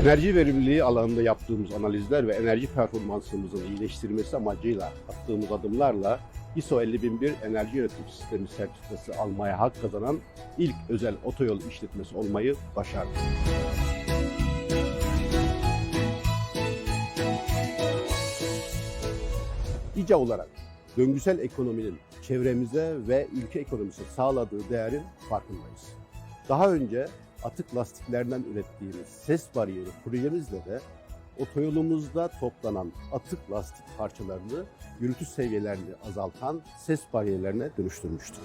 Enerji verimliliği alanında yaptığımız analizler ve enerji performansımızın iyileştirilmesi amacıyla attığımız adımlarla ISO 50001 Enerji Yönetim Sistemi sertifikası almaya hak kazanan ilk özel otoyol işletmesi olmayı başardık. İCA olarak döngüsel ekonominin çevremize ve ülke ekonomisine sağladığı değerin farkındayız. Daha önce atık lastiklerden ürettiğimiz ses bariyeri projemizle de otoyolumuzda toplanan atık lastik parçalarını gürültü seviyelerini azaltan ses bariyerlerine dönüştürmüştük.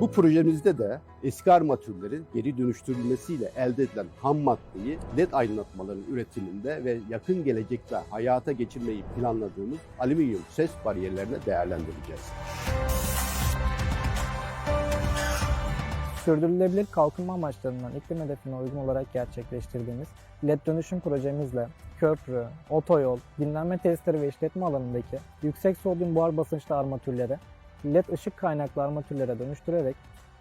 Bu projemizde de eski armatürlerin geri dönüştürülmesiyle elde edilen ham maddeyi LED aydınlatmaların üretiminde ve yakın gelecekte hayata geçirmeyi planladığımız alüminyum ses bariyerlerine değerlendireceğiz. Sürdürülebilir kalkınma amaçlarından iklim hedefine uygun olarak gerçekleştirdiğimiz LED dönüşüm projemizle köprü, otoyol, dinlenme tesisleri ve işletme alanındaki yüksek sodyum buhar basınçlı armatürleri LED ışık kaynaklı armatürlere dönüştürerek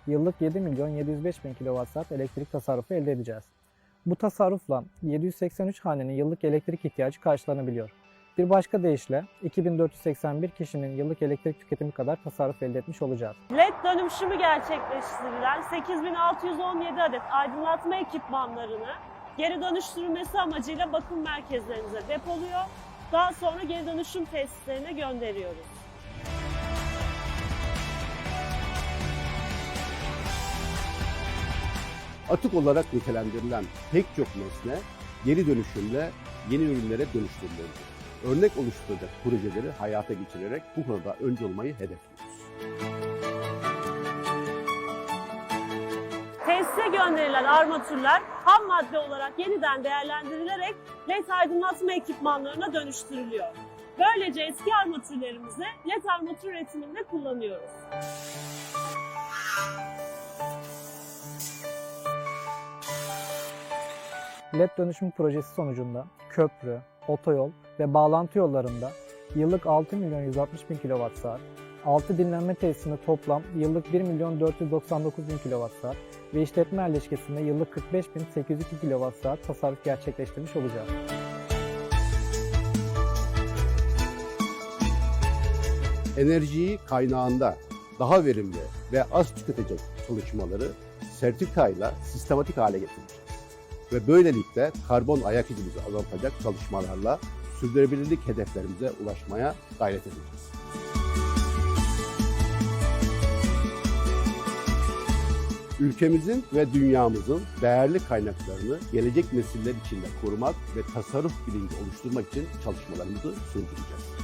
yıllık 7 milyon 705 bin kWh elektrik tasarrufu elde edeceğiz. Bu tasarrufla 783 hanenin yıllık elektrik ihtiyacı karşılanabiliyor. Bir başka deyişle 2481 kişinin yıllık elektrik tüketimi kadar tasarruf elde etmiş olacağız. LED dönüşümü gerçekleştirilen 8617 adet aydınlatma ekipmanlarını geri dönüştürülmesi amacıyla bakım merkezlerimize depoluyor. Daha sonra geri dönüşüm tesislerine gönderiyoruz. Atık olarak nitelendirilen pek çok nesne geri dönüşümle yeni ürünlere dönüştürülüyor. Örnek oluşturacak projeleri hayata geçirerek bu konuda önce olmayı hedefliyoruz. Tesise gönderilen armatürler ham madde olarak yeniden değerlendirilerek LED aydınlatma ekipmanlarına dönüştürülüyor. Böylece eski armatürlerimizi LED armatür üretiminde kullanıyoruz. LED dönüşüm projesi sonucunda köprü, otoyol ve bağlantı yollarında yıllık 6 milyon 160 bin kWh, 6 dinlenme tesisinde toplam yıllık 1 milyon 499 bin kWh ve işletme yerleşkesinde yıllık 45 bin 802 kWh tasarruf gerçekleştirmiş olacağız. Enerjiyi kaynağında daha verimli ve az tüketecek çalışmaları sertifikayla sistematik hale getireceğiz. Ve böylelikle karbon ayak izimizi azaltacak çalışmalarla sürdürülebilirlik hedeflerimize ulaşmaya gayret edeceğiz. Ülkemizin ve dünyamızın değerli kaynaklarını gelecek nesiller için de korumak ve tasarruf bilinci oluşturmak için çalışmalarımızı sürdüreceğiz.